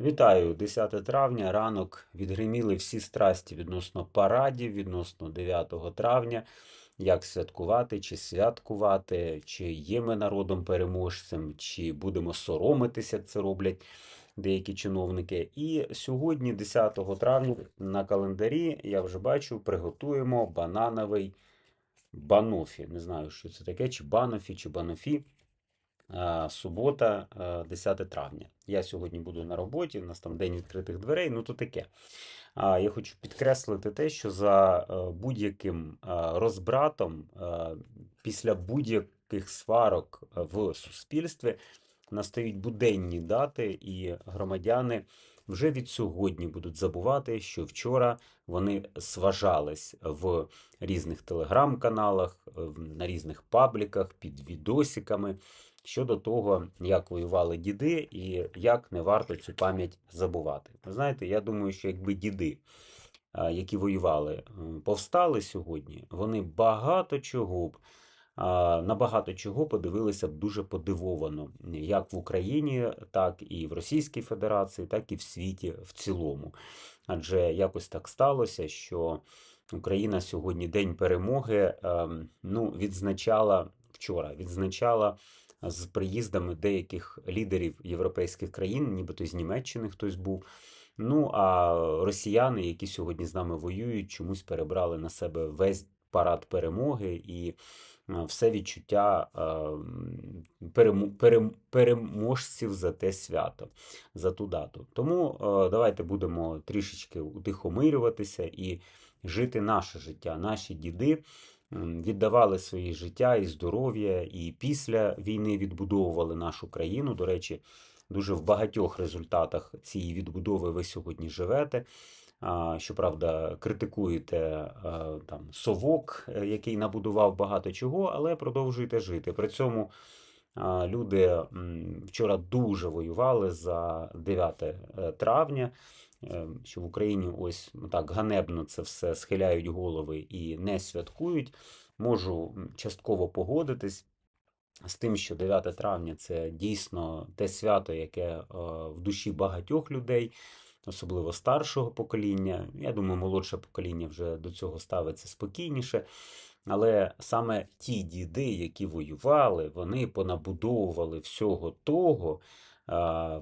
Вітаю, 10 травня. Ранок відгриміли всі страсті відносно парадів, відносно 9 травня. Як святкувати, чи святкувати, чи є ми народом переможцем, чи будемо соромитися, це роблять деякі чиновники. І сьогодні, 10 травня, на календарі, я вже бачу, приготуємо банановий банофі. Не знаю, що це таке, чи банофі, чи банофі. Субота, е, 10 травня. Я сьогодні буду на роботі, у нас там день відкритих дверей, ну то таке. Я хочу підкреслити те, що за е, будь-яким е, розбратом, е, після будь-яких сварок в суспільстві настають буденні дати, і громадяни вже від сьогодні будуть забувати, що вчора вони сважались в різних телеграм-каналах, на різних пабліках, під відосиками щодо того, як воювали діди і як не варто цю пам'ять забувати. Ви знаєте, я думаю, що якби діди, які воювали, повстали сьогодні, вони багато чого б. На багато чого подивилися б дуже подивовано, як в Україні, так і в Російській Федерації, так і в світі в цілому. Адже якось так сталося, що Україна сьогодні День перемоги ем, ну, відзначала вчора, відзначала з приїздами деяких лідерів європейських країн, нібито з Німеччини хтось був. Ну а росіяни, які сьогодні з нами воюють, чомусь перебрали на себе весь парад перемоги і е, все відчуття е, переможців за те свято, за ту дату. Тому е, давайте будемо трішечки утихомирюватися і жити наше життя. Наші діди віддавали свої життя і здоров'я, і після війни відбудовували нашу країну. До речі, дуже в багатьох результатах цієї відбудови ви сьогодні живете. Щоправда, критикуєте е, там совок, е, який набудував багато чого, але продовжуєте жити. При цьому люди вчора дуже воювали за 9 е, травня, е, що в Україні ось так ганебно це все схиляють голови і не святкують. Можу частково погодитись з тим, що 9 травня це дійсно те свято, яке е, в душі багатьох людей, особливо старшого покоління. Я думаю, молодше покоління вже до цього ставиться спокійніше. Але саме ті діди, які воювали, вони понабудовували всього того,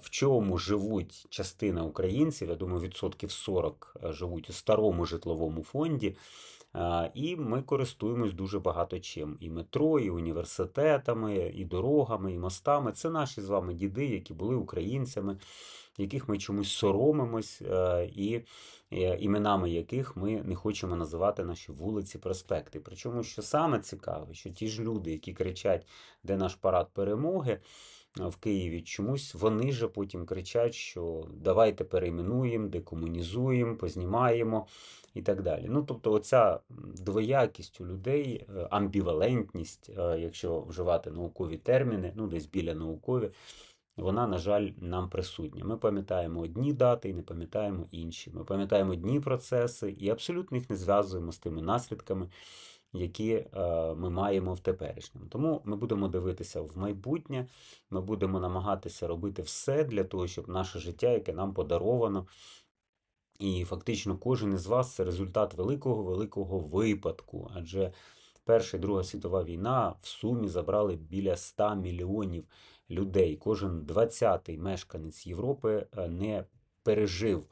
в чому живуть частина українців. Я думаю, відсотків 40 живуть у старому житловому фонді. І ми користуємось дуже багато чим: і метро, і університетами, і дорогами, і мостами. Це наші з вами діди, які були українцями, яких ми чомусь соромимось, е, і е, іменами яких ми не хочемо називати наші вулиці, проспекти. Причому, що саме цікаве, що ті ж люди, які кричать, де наш парад перемоги. В Києві чомусь вони же потім кричать, що давайте перейменуємо, декомунізуємо, познімаємо і так далі. Ну, тобто, оця двоякість у людей, е, амбівалентність, е, якщо вживати наукові терміни, ну десь біля наукові, вона, на жаль, нам присутня. Ми пам'ятаємо одні дати і не пам'ятаємо інші. Ми пам'ятаємо одні процеси і абсолютно їх не зв'язуємо з тими наслідками, які е, ми маємо в теперішньому. Тому ми будемо дивитися в майбутнє, ми будемо намагатися робити все для того, щоб наше життя, яке нам подаровано, і фактично кожен із вас це результат великого великого випадку. Адже Перша і Друга світова війна в сумі забрали біля 100 мільйонів людей. Кожен 20-й мешканець Європи е, не пережив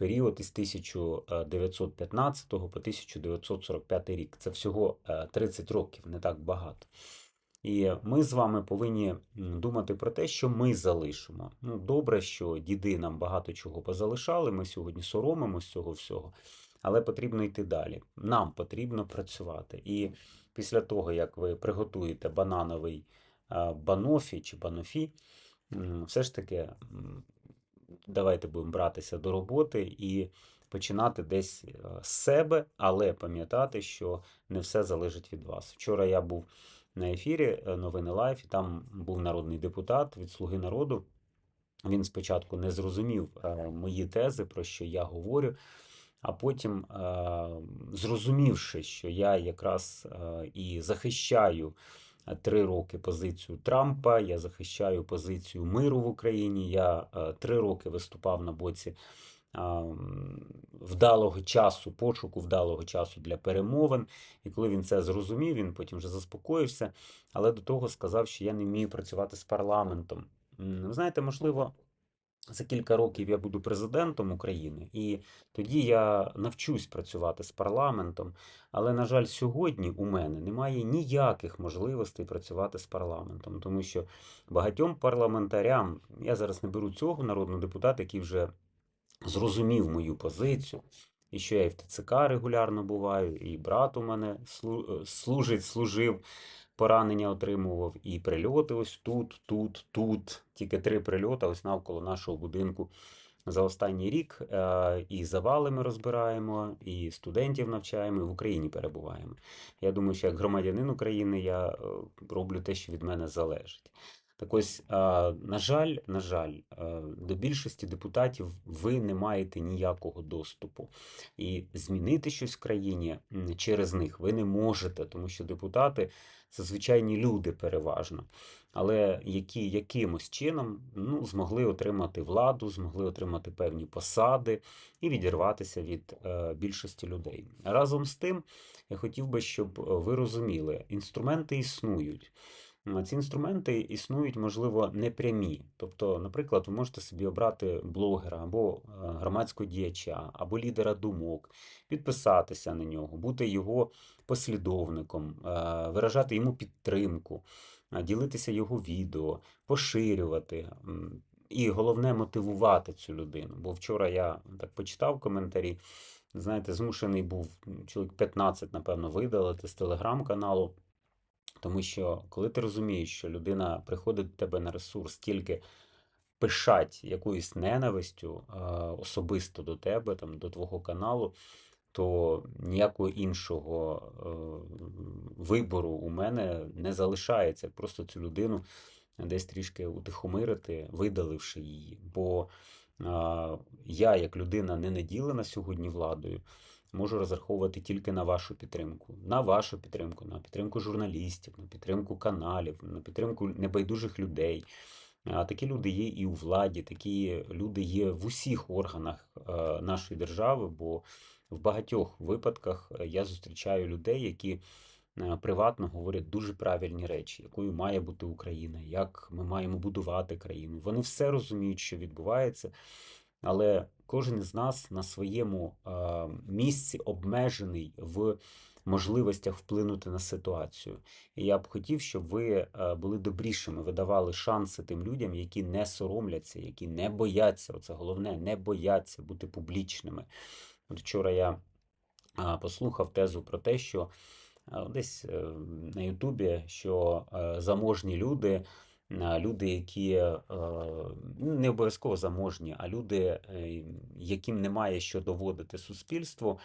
період із 1915 по 1945 рік. Це всього е, 30 років, не так багато. І ми з вами повинні думати про те, що ми залишимо. Ну, добре, що діди нам багато чого позалишали. Ми сьогодні соромимось цього всього, але потрібно йти далі. Нам потрібно працювати. І після того, як ви приготуєте банановий банофі чи банофі, все ж таки давайте будемо братися до роботи і починати десь е, з себе, але пам'ятати, що не все залежить від вас. Вчора я був на ефірі е, новини Лайф, і там був народний депутат від Слуги народу. Він спочатку не зрозумів е, мої тези, про що я говорю, а потім, зрозумівши, що я якраз і захищаю три роки позицію Трампа, я захищаю позицію миру в Україні. Я е, три роки виступав на боці вдалого часу, пошуку вдалого часу для перемовин. І коли він це зрозумів, він потім вже заспокоївся, але до того сказав, що я не вмію працювати з парламентом. Ви знаєте, можливо, за кілька років я буду президентом України, і тоді я навчусь працювати з парламентом. Але, на жаль, сьогодні у мене немає ніяких можливостей працювати з парламентом, тому що багатьом парламентарям, я зараз не беру цього народного депутата, який вже зрозумів мою позицію, і що я і в ТЦК регулярно буваю, і брат у мене е, служить, служив, поранення отримував, і прильоти ось тут, тут, тут. Тільки три прильоти ось навколо нашого будинку за останній рік. Е, І завали ми розбираємо, і студентів навчаємо, і в Україні перебуваємо. Я думаю, що як громадянин України я е, роблю те, що від мене залежить. Так ось, на жаль, на жаль, е, до більшості депутатів ви не маєте ніякого доступу. І змінити щось в країні через них ви не можете, тому що депутати це звичайні люди переважно, але які якимось чином ну, змогли отримати владу, змогли отримати певні посади і відірватися від е, більшості людей. Разом з тим, я хотів би, щоб е, ви розуміли, інструменти існують. Ці інструменти існують, можливо, непрямі. Тобто, наприклад, ви можете собі обрати блогера або е, громадського діяча, або лідера думок, підписатися на нього, бути його послідовником, е, виражати йому підтримку, е, ділитися його відео, поширювати. І головне мотивувати цю людину. Бо вчора я так почитав коментарі. Знаєте, змушений був чоловік 15, напевно, видалити з телеграм-каналу. Тому що коли ти розумієш, що людина приходить до тебе на ресурс тільки пишать якоюсь ненавистю е, особисто до тебе, там, до твого каналу, то ніякого іншого е, вибору у мене не залишається. Просто цю людину десь трішки утихомирити, видаливши її. Бо а, я, як людина не наділена сьогодні владою, можу розраховувати тільки на вашу підтримку. На вашу підтримку, на підтримку журналістів, на підтримку каналів, на підтримку небайдужих людей. А такі люди є і у владі, такі люди є в усіх органах е, нашої держави, бо в багатьох випадках е, я зустрічаю людей, які е, приватно говорять дуже правильні речі, якою має бути Україна, як ми маємо будувати країну. Вони все розуміють, що відбувається, але кожен із нас на своєму місці обмежений в можливостях вплинути на ситуацію. І я б хотів, щоб ви були добрішими, ви давали шанси тим людям, які не соромляться, які не бояться. Оце головне, не бояться бути публічними. От вчора я послухав тезу про те, що десь е, на Ютубі, що е, заможні люди, люди, які е, ну, не обов'язково заможні, а люди, е, яким немає що доводити суспільству,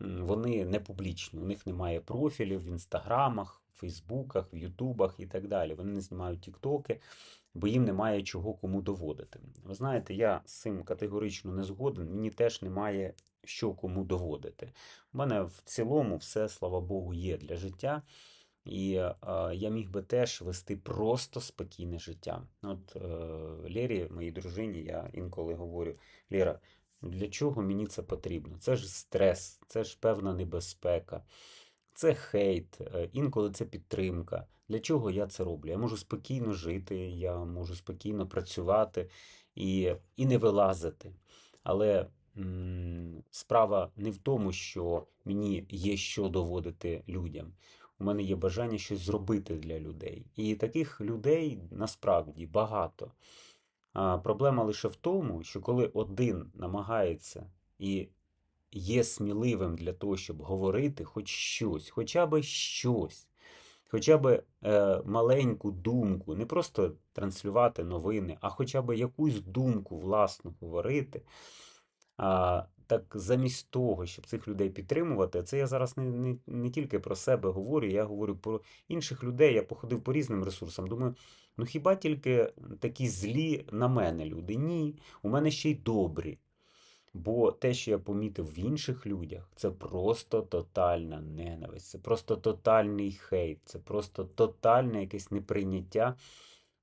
вони не публічні. У них немає профілів в інстаграмах, Фейсбуках, в Ютубах і так далі. Вони не знімають тіктоки, бо їм немає чого кому доводити. Ви знаєте, я з цим категорично не згоден. Мені теж немає що кому доводити. У мене в цілому все, слава Богу, є для життя. І е, я міг би теж вести просто спокійне життя. От е, Лері, моїй дружині, я інколи говорю: Лера, для чого мені це потрібно? Це ж стрес, це ж певна небезпека, це хейт, е, інколи це підтримка. Для чого я це роблю? Я можу спокійно жити, я можу спокійно працювати і, і не вилазити. Але справа не в тому, що мені є що доводити людям. У мене є бажання щось зробити для людей. І таких людей насправді багато. А, проблема лише в тому, що коли один намагається і є сміливим для того, щоб говорити хоч щось, хоча б щось, хоча б е, маленьку думку, не просто транслювати новини, а хоча б якусь думку власну говорити. А, так замість того, щоб цих людей підтримувати, це я зараз не, не, не тільки про себе говорю, я говорю про інших людей. Я походив по різним ресурсам. Думаю, ну хіба тільки такі злі на мене люди? Ні, у мене ще й добрі. Бо те, що я помітив в інших людях, це просто тотальна ненависть, це просто тотальний хейт, це просто тотальне якесь неприйняття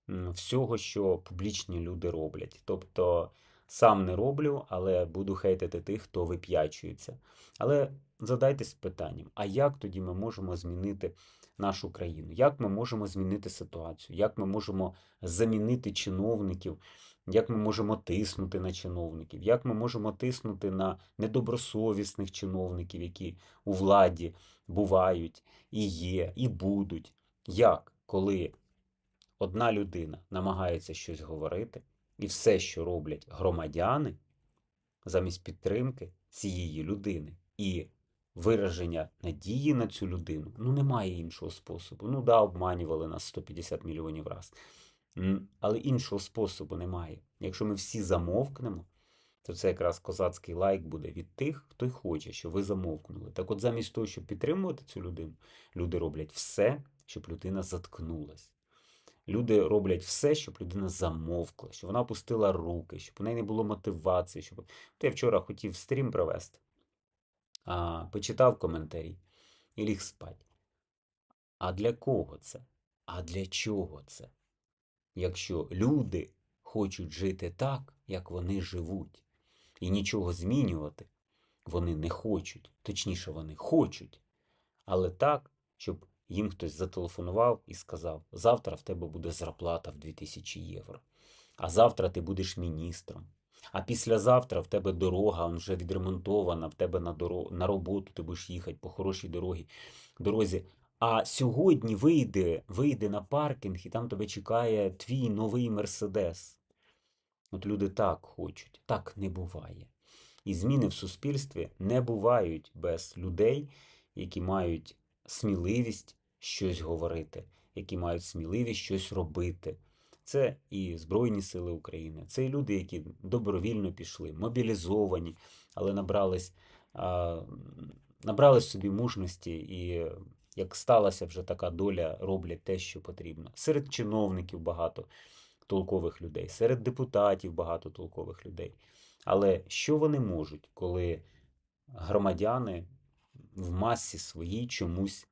всього, що публічні люди роблять. Тобто сам не роблю, але буду хейтити тих, хто вип'ячується. Але задайтесь питанням: а як тоді ми можемо змінити нашу країну? Як ми можемо змінити ситуацію? Як ми можемо замінити чиновників? Як ми можемо тиснути на чиновників? Як ми можемо тиснути на недобросовісних чиновників, які у владі бувають і є, і будуть? Як, коли одна людина намагається щось говорити, і все, що роблять громадяни, замість підтримки цієї людини і вираження надії на цю людину, ну немає іншого способу. Ну да, обманювали нас 150 мільйонів раз. Але іншого способу немає. Якщо ми всі замовкнемо, то це якраз козацький лайк буде від тих, хто й хоче, щоб ви замовкнули. Так от замість того, щоб підтримувати цю людину, люди роблять все, щоб людина заткнулась. Люди роблять все, щоб людина замовкла, щоб вона опустила руки, щоб у неї не було мотивації. Щоб... От я вчора хотів стрім провести, а, почитав коментарі і ліг спать. А для кого це? А для чого це? Якщо люди хочуть жити так, як вони живуть, і нічого змінювати вони не хочуть, точніше, вони хочуть, але так, щоб їм хтось зателефонував і сказав: завтра в тебе буде зарплата в 2000 євро, а завтра ти будеш міністром. А післязавтра в тебе дорога вже відремонтована, в тебе на дорогу, на роботу ти будеш їхати по хорошій дорогі, дорозі. А сьогодні вийде, вийде на паркінг, і там тебе чекає твій новий Мерседес. От люди так хочуть, так не буває. І зміни в суспільстві не бувають без людей, які мають сміливість щось говорити, які мають сміливість щось робити. Це і Збройні Сили України, це і люди, які добровільно пішли, мобілізовані, але набрались, набрались собі мужності і. Як сталася вже така доля, роблять те, що потрібно. Серед чиновників багато толкових людей, серед депутатів багато толкових людей. Але що вони можуть, коли громадяни в масі своїй чомусь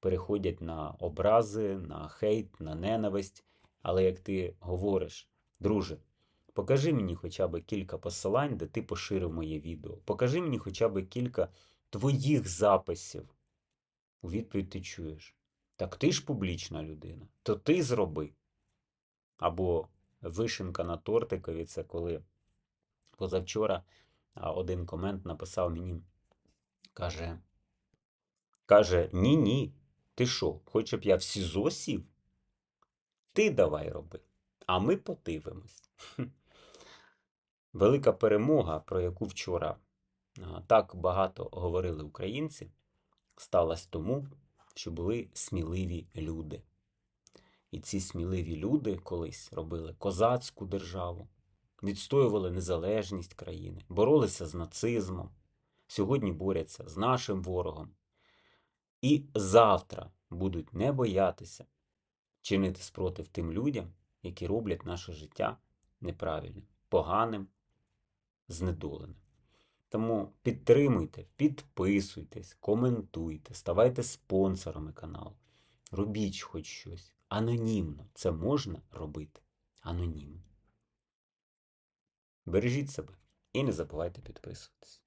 переходять на образи, на хейт, на ненависть? Але як ти говориш, друже, покажи мені хоча б кілька посилань, де ти поширив моє відео. Покажи мені хоча б кілька твоїх записів. У відповідь ти чуєш. Так ти ж публічна людина, то ти зроби. Або вишенка на тортикові це коли позавчора один комент написав мені, каже, каже, ні-ні, ти що, хоче б я в СІЗО сів? Ти давай роби, а ми подивимось. Велика перемога, про яку вчора так багато говорили українці, сталася тому, що були сміливі люди. І ці сміливі люди колись робили козацьку державу, відстоювали незалежність країни, боролися з нацизмом, сьогодні борються з нашим ворогом. І завтра будуть не боятися чинити спротив тим людям, які роблять наше життя неправильним, поганим, знедоленим. Тому підтримуйте, підписуйтесь, коментуйте, ставайте спонсорами каналу. Робіть хоч щось. Анонімно. Це можна робити анонімно. Бережіть себе і не забувайте підписуватись.